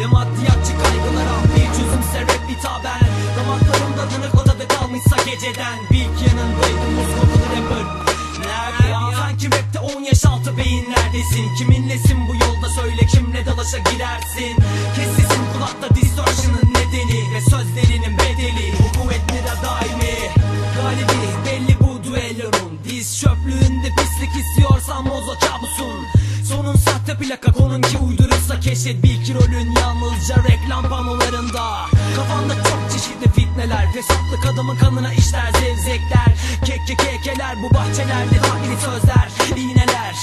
Ne maddiyatçı kaygılara bir çözüm sebep bitaben Damaklarımda dönük oda ve dalmışsa geceden. Big yanındaydım Moskovalı rapper. Nerede ya? Sanki rapte 10 yaş altı beyin neredesin? Kiminlesin bu yolda? Söyle kimle dalaşa girersin? Kes sesin kulakta distortion'ın nedeni Ve sözlerinin bedeli. Bu kuvvetli de daimi. Galibi belli bu düellerin Diz çöplüğünde pislik istiyorsan mozo kabusun Sonun sahte plaka konun ki uydurursa keşfet. Bil ki rolün yalnızca reklam panolarında. Kafanda çok çeşitli fitneler Fesatlık adamın kanına işler zevzekler. Kekke kekeler bu bahçelerde taklit sözler iğneler.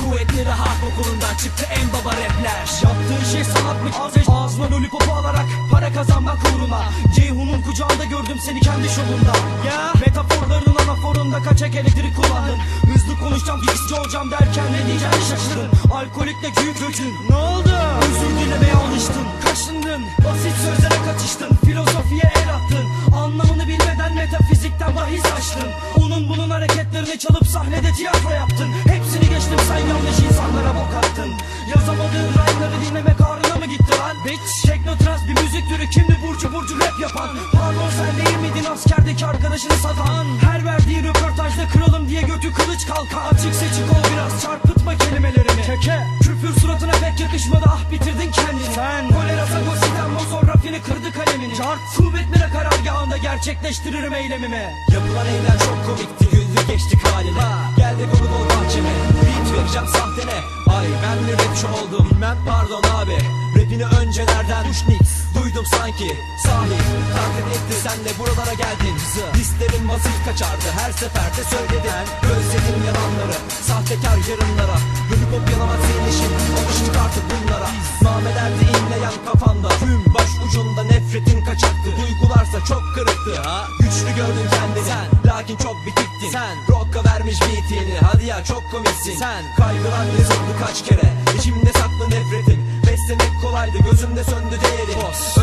Kuvvetli rahat okulundan çıktı en baba rapler. Yaptığın şey sanatmış Ağzı- Ağzına lollipop alarak para kazanmak uğruna. Ceyhun'un kucağında gördüm seni kendi şovunda. Ya? Metaforlarının anaforunda kaçak elektrik kullandın? Hızlı konuşacağım fixçi olacağım derken ne diyeceğini şaşırdın Alkolikle büyük göçün Ne oldu? Özür dilemeye alıştın. Kaşındın. Basit sözlere kaçıştın. Filozofiye el attın. Anlamını bilmeden metafizikten bahis açtın. Onun bunun hareketlerini çalıp sahnede tiyatro yaptın. Hepsini geçtim sen yanlış insanlara bok attın. Yazamadığın rhyme'ları dinlemek ağrına mı gitti? Bitch Teknotrans bir müzik türü kimdi burcu? Burcu rap yapan. Pardon sen değil miydin askerdeki arkadaşını satan? Her verdiği röportajda kralım diye götü kılıç kalka. Açık seçik ol biraz çarpıtma kelimelerimi Keke. Küfür suratına pek yakışmadı ah bitirdin kendini. Sen. Kolera sagosiden mozor rafini kırdı kalemini. Çart Kuvvetli karargahında gerçekleştiririm eylemimi. Yapılan eylem çok komikti güldü geçtik haline. Geldik onu bol bahçeme Beat vereceğim sahtene. Ay ben mi rapçi oldum. Bilmem. Pardon abi Rapini öncelerden Uşnix Duydum sanki. Sahi Taklit etti. Senle buralara geldin. Listerin basit kaçardı. Her seferde söyledin Özledim yalanları. Sahtekar yarınlara. Lollipop yalamak senin işin. Alıştık artık bunlara. Namelerde inleyen kafanda. Tüm baş ucunda nefretin kaçaktı Duygularsa çok kırıktı. Güçlü gördün kendini. Sen. Lakin çok bitiktin Sen. Rocka vermiş beat yeni Hadi ya çok komiksin. Sen. Kaygılar yazıldı kaç kere? İçimde saklı nefretim Beslemek kolaydı gözümde söndü değeri.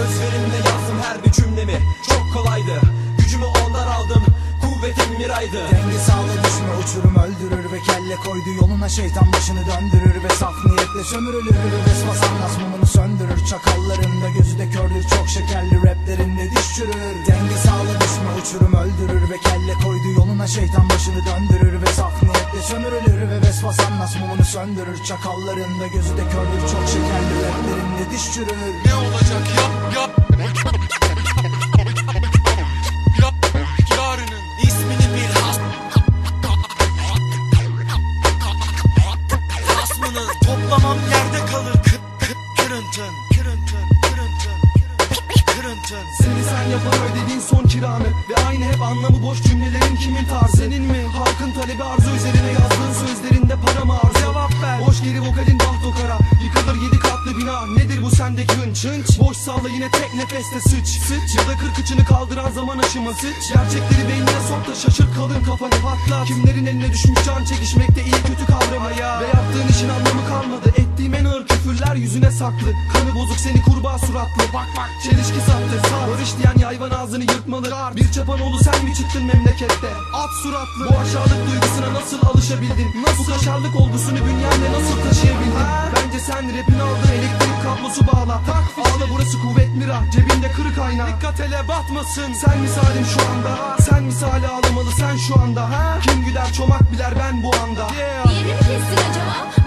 Özverimle yazdım her bir cümlemi Çok kolaydı. Gücümü ondan aldım Kuvvetim miraydı. Denge sağla düşme uçurum öldürür ve kelle koydu yoluna. Şeytan başını döndürür ve saf niyetle sömürülür. Vespas anlas mumunu söndürür çakallarında gözü de kördür. Çok şekerli raplerinde diş çürür. Denge sağla düşme uçurum öldürür ve kelle koydu yoluna. Şeytan başını döndürür ve saf niyetle sömürülür ve Vespas anlas mumunu söndürür. Çakallarında gözü de kördür çok şekerli raplerinde diş çürür. Ne olacak? Yap yap. Toplamam anlamı boş cümlelerin kimin tarzı? Senin mi? Halkın talebi arzu üzerine yazdığın sözlerinde para mı arzu? Cevap ver. Boş geri vokalin bahtokara Yıkılır yedi katlı bina. Nedir bu sendeki hınç? hınç Boş salla yine tek nefeste sıç. Sıç. Ya da kırkıçını kaldıran zaman aşımı. Sıç. Gerçekleri beynine sok da şaşır kalın kafanı patlat. Kimlerin eline düşmüş can çekişmekte iyi kötü kavramı Ve yaptığın işin anlamı kalmadı. Ettiğim en ağır küfürler yüzüne saklı. Kanı bozuk seni kurbağa suratlı. Bak bak çelişki sattı. Sağ. Barış diyen hayvan ağzını yırtmalı. Bir çapanoğlu sen mi çıktın memlekette? At suratlı. Bu aşağılık duygusuna nasıl alışabildin? Nasıl? Bu kaşarlık olgusunu bünyende nasıl taşıyabildin? Bence sen rapin aldığın elektrik kablosu bağla. Tak Ağla burası kuvvet mira. Cebinde kırık ayna. Dikkat hele batmasın. Sen misalim şu anda. Sen misali ağlamalı sen şu anda. Ha? Kim güder çomak biler ben bu anda. Yeah. Bir yeri mi kestin acaba?